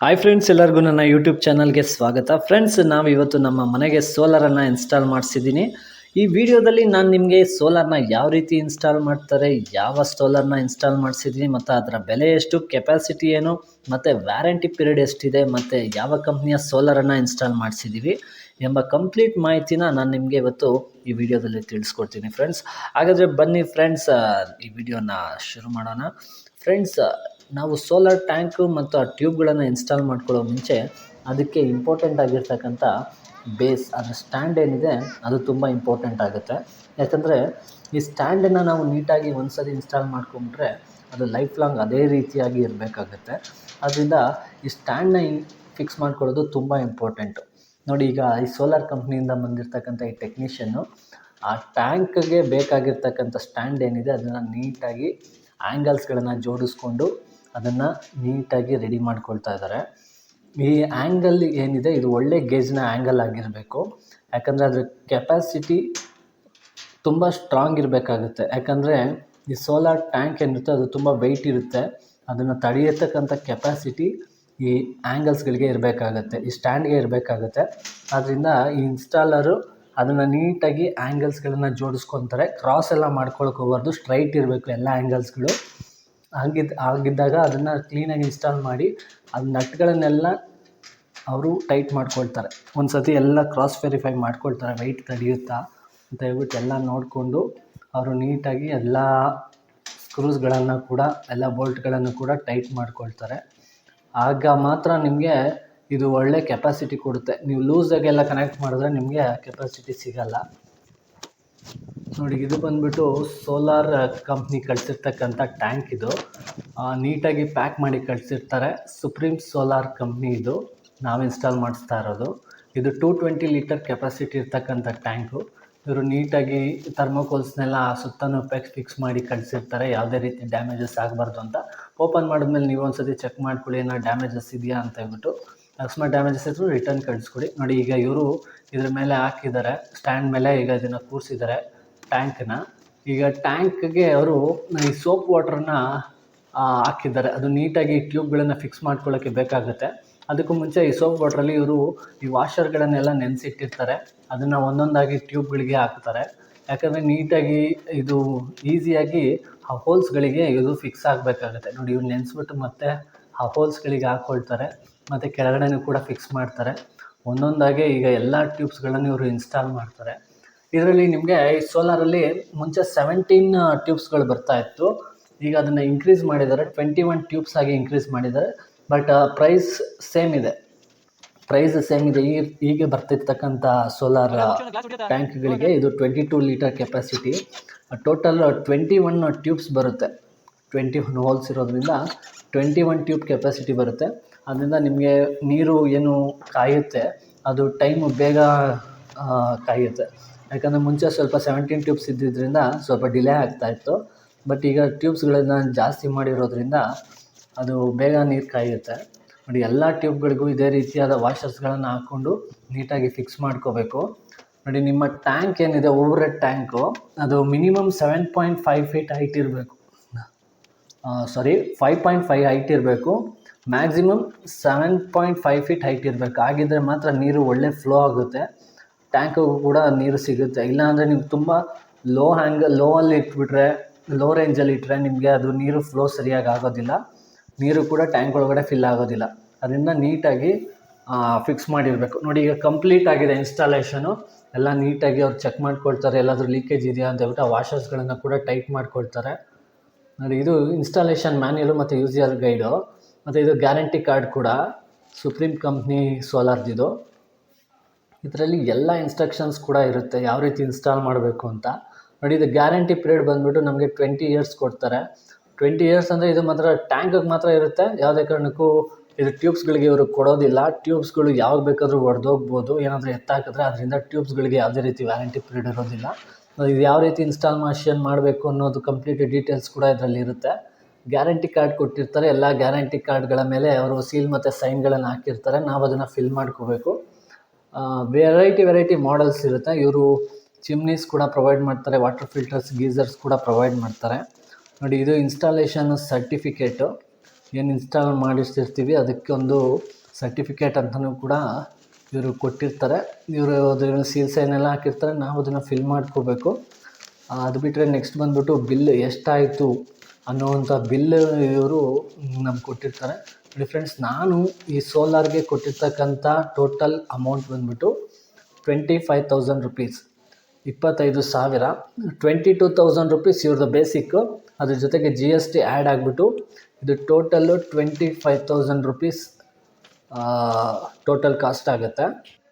Hi friends ಎಲ್ಲರಿಗೂ ನನ್ನ YouTube ಚಾನಲ್ಗೆ ಸ್ವಾಗತ. ಫ್ರೆಂಡ್ಸ್ ನಾವು ಇವತ್ತು ನಮ್ಮ ಮನೆಗೆ ಸೋಲಾರನ್ನು ಇನ್ಸ್ಟಾಲ್ ಮಾಡಿಸಿದ್ದೀನಿ ಈ ವಿಡಿಯೋದಲ್ಲಿ ನಾನು ನಿಮಗೆ ಸೋಲಾರ್ನ ಯಾವ ರೀತಿ ಇನ್ಸ್ಟಾಲ್ ಮಾಡ್ತಾರೆ, ಯಾವ ಸೋಲಾರ್ನ ಇನ್ಸ್ಟಾಲ್ ಮಾಡಿಸಿದ್ದೀನಿ ಮತ್ತು ಅದರ ಬೆಲೆ ಎಷ್ಟು ಕೆಪಾಸಿಟಿ ಏನು, ಮತ್ತು ವ್ಯಾರಂಟಿ ಪೀರಿಯಡ್ ಎಷ್ಟಿದೆ, ಮತ್ತು ಯಾವ ಕಂಪ್ನಿಯ ಸೋಲಾರನ್ನು ಇನ್ಸ್ಟಾಲ್ ಮಾಡಿಸಿದ್ದೀವಿ ಎಂಬ ಕಂಪ್ಲೀಟ್ ಮಾಹಿತಿನ ನಾನು ನಿಮಗೆ ಇವತ್ತು ಈ ವಿಡಿಯೋದಲ್ಲಿ ತಿಳಿಸ್ಕೊಡ್ತೀನಿ ಫ್ರೆಂಡ್ಸ್ ಹಾಗಾದರೆ ಬನ್ನಿ ಫ್ರೆಂಡ್ಸ್ ಈ ವಿಡಿಯೋನ ಶುರು ಮಾಡೋಣ. ಫ್ರೆಂಡ್ಸ್ ನಾವು ಸೋಲಾರ್ ಟ್ಯಾಂಕು ಮತ್ತು ಆ ಟ್ಯೂಬ್ಗಳನ್ನು ಇನ್ಸ್ಟಾಲ್ ಮಾಡ್ಕೊಳ್ಳೋ ಮುಂಚೆ ಅದಕ್ಕೆ ಇಂಪಾರ್ಟೆಂಟ್ ಆಗಿರ್ತಕ್ಕಂಥ ಬೇಸ್ ಅದರ ಸ್ಟ್ಯಾಂಡ್ ಏನಿದೆ, ಅದು ತುಂಬ ಇಂಪಾರ್ಟೆಂಟ್ ಆಗುತ್ತೆ. ಯಾಕಂದರೆ ಈ ಸ್ಟ್ಯಾಂಡನ್ನು ನಾವು ನೀಟಾಗಿ ಒಂದು ಸರಿ ಇನ್ಸ್ಟಾಲ್ ಮಾಡ್ಕೊಂಡ್ರೆ ಅದು ಲೈಫ್ ಲಾಂಗ್ ಅದೇ ರೀತಿಯಾಗಿ ಇರಬೇಕಾಗುತ್ತೆ. ಅದರಿಂದ ಈ ಸ್ಟ್ಯಾಂಡನ್ನ ಫಿಕ್ಸ್ ಮಾಡ್ಕೊಳ್ಳೋದು ತುಂಬ ಇಂಪಾರ್ಟೆಂಟು ನೋಡಿ, ಈಗ ಈ ಸೋಲಾರ್ ಕಂಪ್ನಿಯಿಂದ ಬಂದಿರತಕ್ಕಂಥ ಈ ಟೆಕ್ನಿಷಿಯನ್ನು ಆ ಟ್ಯಾಂಕ್ಗೆ ಬೇಕಾಗಿರ್ತಕ್ಕಂಥ ಸ್ಟ್ಯಾಂಡ್ ಏನಿದೆ, ಅದನ್ನು ನೀಟಾಗಿ ಆ್ಯಂಗಲ್ಸ್ಗಳನ್ನು ಜೋಡಿಸ್ಕೊಂಡು ಅದನ್ನು ನೀಟಾಗಿ ರೆಡಿ ಮಾಡ್ಕೊಳ್ತಾ ಇದ್ದಾರೆ ಈ ಆ್ಯಂಗಲ್ ಏನಿದೆ, ಇದು ಒಳ್ಳೆ ಗೇಜ್ನ ಆ್ಯಂಗಲ್ ಆಗಿರಬೇಕು. ಯಾಕಂದರೆ ಅದ್ರ ಕೆಪಾಸಿಟಿ ತುಂಬ ಸ್ಟ್ರಾಂಗ್ ಇರಬೇಕಾಗುತ್ತೆ. ಯಾಕಂದರೆ ಈ ಸೋಲಾರ್ ಟ್ಯಾಂಕ್ ಏನಿರುತ್ತೆ, ಅದು ತುಂಬ ವೆಯ್ಟ್ ಇರುತ್ತೆ. ಅದನ್ನು ತಡೆಯತಕ್ಕಂಥ ಕೆಪಾಸಿಟಿ ಈ ಆ್ಯಂಗಲ್ಸ್ಗಳಿಗೆ ಇರಬೇಕಾಗತ್ತೆ, ಈ ಸ್ಟ್ಯಾಂಡ್ಗೆ ಇರಬೇಕಾಗತ್ತೆ. ಆದ್ದರಿಂದ ಈ ಇನ್ಸ್ಟಾಲರು ಅದನ್ನು ನೀಟಾಗಿ ಆ್ಯಂಗಲ್ಸ್ಗಳನ್ನು ಜೋಡಿಸ್ಕೊತಾರೆ. ಕ್ರಾಸ್ ಎಲ್ಲ ಮಾಡ್ಕೊಳಕ್ಕೆ ಹೋಗ್ಬಾರ್ದು ಸ್ಟ್ರೈಟ್ ಇರಬೇಕು, ಎಲ್ಲ ಆ್ಯಂಗಲ್ಸ್ಗಳು ಹಾಗಿದ್ದು ಹಾಗಿದ್ದಾಗ ಅದನ್ನು ಕ್ಲೀನಾಗಿ ಇನ್ಸ್ಟಾಲ್ ಮಾಡಿ ಅದು ನಟ್ಗಳನ್ನೆಲ್ಲ ಅವರು ಟೈಟ್ ಮಾಡ್ಕೊಳ್ತಾರೆ. ಒಂದು ಸತಿ ಎಲ್ಲ ಕ್ರಾಸ್ ವೆರಿಫೈ ಮಾಡ್ಕೊಳ್ತಾರೆ ವೆಯ್ಟ್ ತಡೆಯುತ್ತಾ ಅಂತ ಹೇಳ್ಬಿಟ್ಟು ಎಲ್ಲ ನೋಡಿಕೊಂಡು ಅವರು ನೀಟಾಗಿ ಎಲ್ಲ ಸ್ಕ್ರೂಸ್ಗಳನ್ನು ಕೂಡ, ಎಲ್ಲ ಬೋಲ್ಟ್ಗಳನ್ನು ಕೂಡ ಟೈಟ್ ಮಾಡ್ಕೊಳ್ತಾರೆ. ಆಗ ಮಾತ್ರ ನಿಮಗೆ ಇದು ಒಳ್ಳೆ ಕೆಪಾಸಿಟಿ ಕೊಡುತ್ತೆ. ನೀವು ಲೂಸಾಗೆಲ್ಲ ಕನೆಕ್ಟ್ ಮಾಡಿದ್ರೆ ನಿಮಗೆ ಕೆಪಾಸಿಟಿ ಸಿಗಲ್ಲ. ನೋಡಿ, ಇದು ಬಂದ್ಬಿಟ್ಟು ಸೋಲಾರ್ ಕಂಪ್ನಿ ಕಳಿಸಿರ್ತಕ್ಕಂಥ ಟ್ಯಾಂಕ್ ಇದು. ನೀಟಾಗಿ ಪ್ಯಾಕ್ ಮಾಡಿ ಕಳಿಸಿರ್ತಾರೆ. ಸುಪ್ರೀಂ ಸೋಲಾರ್ ಕಂಪ್ನಿ ಇದು. ನಾವು ಇನ್ಸ್ಟಾಲ್ ಮಾಡಿಸ್ತಾ ಇರೋದು. ಇದು ಟೂ ಟ್ವೆಂಟಿ ಲೀಟರ್ ಕೆಪಾಸಿಟಿ ಇರ್ತಕ್ಕಂಥ ಟ್ಯಾಂಕು. ಇವರು ನೀಟಾಗಿ ಥರ್ಮೋಕೋಲ್ಸ್ನೆಲ್ಲ ಸುತ್ತಲೂ ಪ್ಯಾಕ್ ಫಿಕ್ಸ್ ಮಾಡಿ ಕಳಿಸಿರ್ತಾರೆ. ಯಾವುದೇ ರೀತಿ ಡ್ಯಾಮೇಜಸ್ ಆಗಬಾರ್ದು ಅಂತ. ಓಪನ್ ಮಾಡಿದ್ಮೇಲೆ ನೀವು ಒಂದ್ಸತಿ ಚೆಕ್ ಮಾಡ್ಕೊಳ್ಳಿ ಏನೋ ಡ್ಯಾಮೇಜಸ್ ಇದೆಯಾ ಅಂತ ಹೇಳ್ಬಿಟ್ಟು. ಅಕಸ್ಮಾತ್ ಡ್ಯಾಮೇಜಸ್ ಇದ್ದರೂ ರಿಟರ್ನ್ ಕಳಿಸ್ಕೊಡಿ. ನೋಡಿ, ಈಗ ಇವರು ಇದ್ರ ಮೇಲೆ ಹಾಕಿದ್ದಾರೆ. ಸ್ಟ್ಯಾಂಡ್ ಮೇಲೆ ಈಗ ಇದನ್ನು ಕೂರಿಸಿದ್ದಾರೆ. ಟ್ಯಾಂಕನ್ನ ಈಗ ಟ್ಯಾಂಕ್ಗೆ ಅವರು ಈ ಸೋಪ್ ವಾಟ್ರನ್ನ ಹಾಕಿದ್ದಾರೆ. ಅದು ನೀಟಾಗಿ ಟ್ಯೂಬ್ಗಳನ್ನು ಫಿಕ್ಸ್ ಮಾಡ್ಕೊಳ್ಳೋಕ್ಕೆ ಬೇಕಾಗುತ್ತೆ. ಅದಕ್ಕೂ ಮುಂಚೆ ಈ ಸೋಪ್ ವಾಟ್ರಲ್ಲಿ ಇವರು ಈ ವಾಷರ್ಗಳನ್ನೆಲ್ಲ ನೆನೆಸಿಟ್ಟಿರ್ತಾರೆ. ಅದನ್ನು ಒಂದೊಂದಾಗಿ ಟ್ಯೂಬ್ಗಳಿಗೆ ಹಾಕ್ತಾರೆ. ಯಾಕಂದರೆ ನೀಟಾಗಿ ಇದು ಈಸಿಯಾಗಿ ಆ ಹೋಲ್ಸ್ಗಳಿಗೆ ಇದು ಫಿಕ್ಸ್ ಆಗಬೇಕಾಗುತ್ತೆ. ನೋಡಿ, ಇವ್ರು ನೆನೆಸ್ಬಿಟ್ಟು ಮತ್ತೆ ಆ ಹೋಲ್ಸ್ಗಳಿಗೆ ಹಾಕ್ಕೊಳ್ತಾರೆ ಮತ್ತು ಕೆಳಗಡೆನೂ ಕೂಡ ಫಿಕ್ಸ್ ಮಾಡ್ತಾರೆ. ಒಂದೊಂದಾಗೆ ಈಗ ಎಲ್ಲ ಟ್ಯೂಬ್ಸ್ಗಳನ್ನು ಇವರು ಇನ್ಸ್ಟಾಲ್ ಮಾಡ್ತಾರೆ. ಇದರಲ್ಲಿ ನಿಮಗೆ ಈ ಸೋಲಾರಲ್ಲಿ ಮುಂಚೆ ಸೆವೆಂಟೀನ್ ಟ್ಯೂಬ್ಸ್ಗಳು ಬರ್ತಾ ಇತ್ತು. ಈಗ ಅದನ್ನು ಇನ್ಕ್ರೀಸ್ ಮಾಡಿದ್ದಾರೆ. ಟ್ವೆಂಟಿ ಒನ್ ಟ್ಯೂಬ್ಸ್ ಆಗಿ ಇನ್ಕ್ರೀಸ್ ಮಾಡಿದ್ದಾರೆ. ಬಟ್ ಪ್ರೈಸ್ ಸೇಮ್ ಇದೆ. ಪ್ರೈಸ್ ಸೇಮ್ ಇದೆ. ಈ ಈಗ ಬರ್ತಿರ್ತಕ್ಕಂಥ ಸೋಲಾರ್ ಟ್ಯಾಂಕ್ಗಳಿಗೆ ಇದು twenty two litre capacity total twenty one tubes ಬರುತ್ತೆ. ಟ್ವೆಂಟಿ ಒನ್ ಹೋಲ್ಸ್ ಇರೋದ್ರಿಂದ ಟ್ವೆಂಟಿ ಒನ್ ಟ್ಯೂಬ್ ಕೆಪಾಸಿಟಿ ಬರುತ್ತೆ. ಅದರಿಂದ ನಿಮಗೆ ನೀರು ಏನು ಕಾಯುತ್ತೆ, ಅದು ಟೈಮು ಬೇಗ ಕಾಯುತ್ತೆ. ಯಾಕಂದರೆ ಮುಂಚೆ ಸ್ವಲ್ಪ ಸೆವೆಂಟೀನ್ ಟ್ಯೂಬ್ಸ್ ಇದ್ದಿದ್ದರಿಂದ ಸ್ವಲ್ಪ ಡಿಲೇ ಆಗ್ತಾಯಿತ್ತು ಬಟ್ ಈಗ ಟ್ಯೂಬ್ಸ್ಗಳನ್ನು ಜಾಸ್ತಿ ಮಾಡಿರೋದ್ರಿಂದ ಅದು ಬೇಗ ನೀರು ಕಾಯುತ್ತೆ. ನೋಡಿ ಎಲ್ಲ ಟ್ಯೂಬ್ಗಳಿಗೂ ಇದೇ ರೀತಿಯಾದ ವಾಷರ್ಸ್ಗಳನ್ನು ಹಾಕ್ಕೊಂಡು ನೀಟಾಗಿ ಫಿಕ್ಸ್ ಮಾಡ್ಕೋಬೇಕು. ನೋಡಿ ನಿಮ್ಮ ಟ್ಯಾಂಕ್ ಏನಿದೆ ಓವರ್ ಹೆಡ್ ಟ್ಯಾಂಕು ಅದು minimum seven point five feet height ಇರಬೇಕು. Sorry five point five height ಇರಬೇಕು. Maximum seven point five feet height ಇರಬೇಕು. ಆಗಿದ್ದರೆ ಮಾತ್ರ ನೀರು ಒಳ್ಳೆ ಫ್ಲೋ ಆಗುತ್ತೆ. ಟ್ಯಾಂಕಿಗೂ ಕೂಡ ನೀರು ಸಿಗುತ್ತೆ. ಇಲ್ಲಾಂದರೆ ನೀವು ತುಂಬ ಲೋ ಹ್ಯಾಂಗ್ ಲೋ ಅಲ್ಲಿ ಇಟ್ಬಿಟ್ರೆ ಲೋ ರೇಂಜಲ್ಲಿ ಇಟ್ಟರೆ ನಿಮಗೆ ಅದು ನೀರು ಫ್ಲೋ ಸರಿಯಾಗಿ ಆಗೋದಿಲ್ಲ. ನೀರು ಕೂಡ ಟ್ಯಾಂಕ್ ಒಳಗಡೆ ಫಿಲ್ ಆಗೋದಿಲ್ಲ. ಅದರಿಂದ ನೀಟಾಗಿ ಫಿಕ್ಸ್ ಮಾಡಿರಬೇಕು. ನೋಡಿ ಈಗ ಕಂಪ್ಲೀಟ್ ಆಗಿದೆ ಇನ್ಸ್ಟಾಲೇಷನು ಎಲ್ಲ ನೀಟಾಗಿ ಅವ್ರು ಚೆಕ್ ಮಾಡ್ಕೊಳ್ತಾರೆ. ಎಲ್ಲಾದರೂ ಲೀಕೇಜ್ ಇದೆಯಾ ಅಂತ ಹೇಳ್ಬಿಟ್ಟು ಆ ವಾಷರ್ಸ್ಗಳನ್ನು ಕೂಡ ಟೈಟ್ ಮಾಡ್ಕೊಳ್ತಾರೆ. ನೋಡಿ ಇದು ಇನ್ಸ್ಟಾಲೇಷನ್ ಮ್ಯಾನ್ಯಲು ಮತ್ತು ಯೂಸಿಯರ್ ಗೈಡು ಮತ್ತು ಇದು ಗ್ಯಾರಂಟಿ ಕಾರ್ಡ್ ಕೂಡ. ಸುಪ್ರೀಂ ಕಂಪ್ನಿ ಸೋಲಾರ್ದಿದು ಇದರಲ್ಲಿ ಎಲ್ಲ ಇನ್ಸ್ಟ್ರಕ್ಷನ್ಸ್ ಕೂಡ ಇರುತ್ತೆ, ಯಾವ ರೀತಿ ಇನ್ಸ್ಟಾಲ್ ಮಾಡಬೇಕು ಅಂತ. ನೋಡಿ, ಇದು ಗ್ಯಾರಂಟಿ ಪೀರಿಯಡ್ ಬಂದುಬಿಟ್ಟು ನಮಗೆ ಟ್ವೆಂಟಿ ಇಯರ್ಸ್ ಕೊಡ್ತಾರೆ. ಟ್ವೆಂಟಿ ಇಯರ್ಸ್ ಅಂದರೆ ಇದು ಮಾತ್ರ ಟ್ಯಾಂಕಿಗೆ ಮಾತ್ರ ಇರುತ್ತೆ, ಯಾವುದೇ ಕಾರಣಕ್ಕೂ ಇದು ಟ್ಯೂಬ್ಸ್ಗಳಿಗೆ ಇವರು ಕೊಡೋದಿಲ್ಲ. ಟ್ಯೂಬ್ಸ್ಗಳು ಯಾವಾಗ ಬೇಕಾದರೂ ಒಡೆದೋಗ್ಬೋದು, ಏನಾದರೂ ಎತ್ತಾಕಿದ್ರೆ ಅದರಿಂದ ಟ್ಯೂಬ್ಸ್ಗಳಿಗೆ ಯಾವುದೇ ರೀತಿ ವ್ಯಾರಂಟಿ ಪೀರಿಯಡ್ ಇರೋದಿಲ್ಲ. ಇದು ಯಾವ ರೀತಿ ಇನ್ಸ್ಟಾಲ್ ಮಾಷನ್ ಮಾಡಬೇಕು ಅನ್ನೋದು ಕಂಪ್ಲೀಟ್ ಡೀಟೇಲ್ಸ್ ಕೂಡ ಇದರಲ್ಲಿ ಇರುತ್ತೆ. ಗ್ಯಾರಂಟಿ ಕಾರ್ಡ್ ಕೊಟ್ಟಿರ್ತಾರೆ, ಎಲ್ಲ ಗ್ಯಾರಂಟಿ ಕಾರ್ಡ್ಗಳ ಮೇಲೆ ಅವರು ಸೀಲ್ ಮತ್ತು ಸೈನ್ಗಳನ್ನು ಹಾಕಿರ್ತಾರೆ. ನಾವು ಅದನ್ನು ಫಿಲ್ ಮಾಡ್ಕೋಬೇಕು. ವೆರೈಟಿ ವೆರೈಟಿ ಮಾಡಲ್ಸ್ ಇರುತ್ತೆ. ಇವರು ಚಿಮ್ನೀಸ್ ಕೂಡ ಪ್ರೊವೈಡ್ ಮಾಡ್ತಾರೆ ವಾಟರ್ ಫಿಲ್ಟರ್ಸ್ ಗೀಸರ್ಸ್ ಕೂಡ ಪ್ರೊವೈಡ್ ಮಾಡ್ತಾರೆ. ನೋಡಿ, ಇದು ಇನ್ಸ್ಟಾಲೇಷನ್ ಸರ್ಟಿಫಿಕೇಟು ಏನು ಇನ್ಸ್ಟಾಲ್ ಮಾಡಿಸ್ತಿರ್ತೀವಿ, ಅದಕ್ಕೆ ಒಂದು ಸರ್ಟಿಫಿಕೇಟ್ ಅಂತಲೂ ಕೂಡ ಇವರು ಕೊಟ್ಟಿರ್ತಾರೆ. ಇವರು ಅದನ್ನು ಸೀಲ್ ಸೈನ್ ಎಲ್ಲ ಹಾಕಿರ್ತಾರೆ ನಾವು ಅದನ್ನು ಫಿಲ್ ಮಾಡ್ಕೋಬೇಕು ಅದು ಬಿಟ್ಟರೆ ನೆಕ್ಸ್ಟ್ ಬಂದ್ಬಿಟ್ಟು ಬಿಲ್ ಎಷ್ಟಾಯಿತು? ಅನ್ನೋವಂಥ ಬಿಲ್ ಇವರು ನಮ್ಗೆ ಕೊಟ್ಟಿರ್ತಾರೆ. ನೋಡಿ ಫ್ರೆಂಡ್ಸ್ ನಾನು ಈ ಸೋಲಾರ್ಗೆ ಕೊಟ್ಟಿರ್ತಕ್ಕಂಥ ಟೋಟಲ್ ಅಮೌಂಟ್ ಬಂದ್ಬಿಟ್ಟು ಟ್ವೆಂಟಿ ಫೈವ್ ತೌಸಂಡ್ ರುಪೀಸ್ ಇಪ್ಪತ್ತೈದು ಸಾವಿರ. ಟ್ವೆಂಟಿ ಟೂ ತೌಸಂಡ್ ರುಪೀಸ್ ಇವ್ರದ್ದು ಬೇಸಿಕ್ಕು ಅದ್ರ ಜೊತೆಗೆ ಜಿ ಎಸ್ ಟಿ ಆ್ಯಡ್ ಆಗಿಬಿಟ್ಟು ಇದು total twenty five thousand rupees total cost ಆಗುತ್ತೆ.